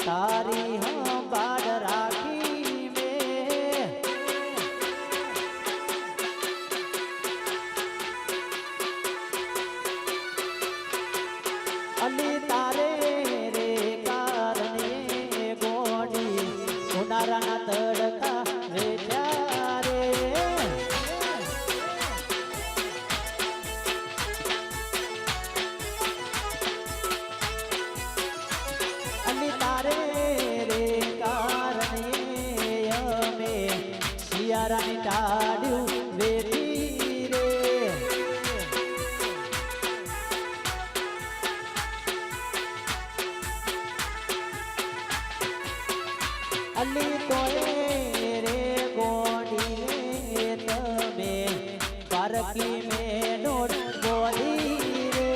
तारी में। अली तारे અલી તોય રે ગોડી તમે પારકી મે ગોડી રે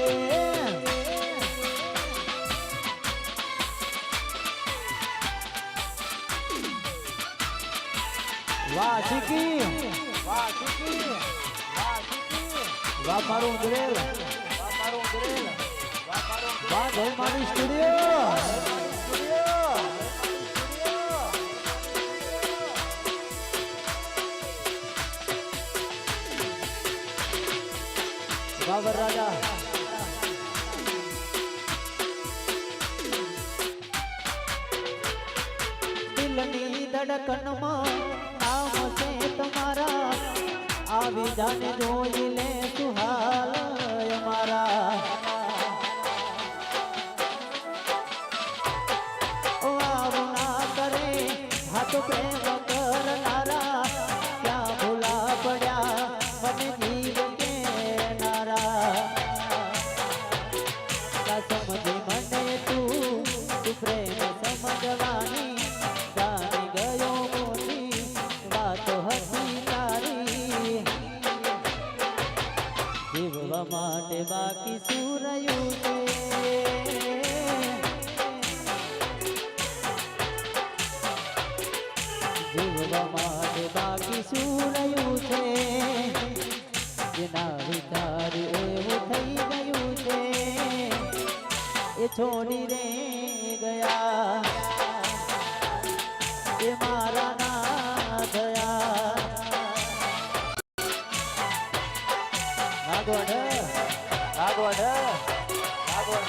વાહ મારું ઉંદરેલ વાહ મારું ઉંદરેલ વાહ મારું વાહ જય મારી સ્ટુડિયો બાબર રાજા દિલની ધડકનમાં નામ છે તમારા આવી જાને જોઈ લે સુહાલ અમારા આવું ના કરે હાથ પ્રેમ જીવવા માટે બાકી શું રહ્યું છે. જીવવા માટે બાકી શું રહ્યું છે. જેના વિચાર એવું થઈ ગયું છે. એ છોડી રે ગયા. એ મારા ના થયા. નાગોડ આગળ આગળ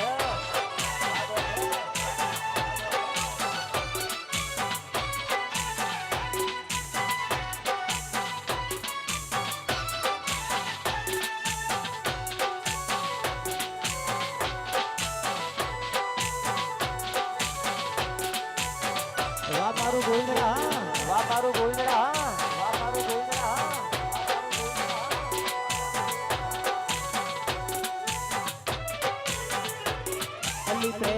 વાહ મારું ગોવિંદરા વાહ મારું ગોવિંદરા અલી પ્રેમ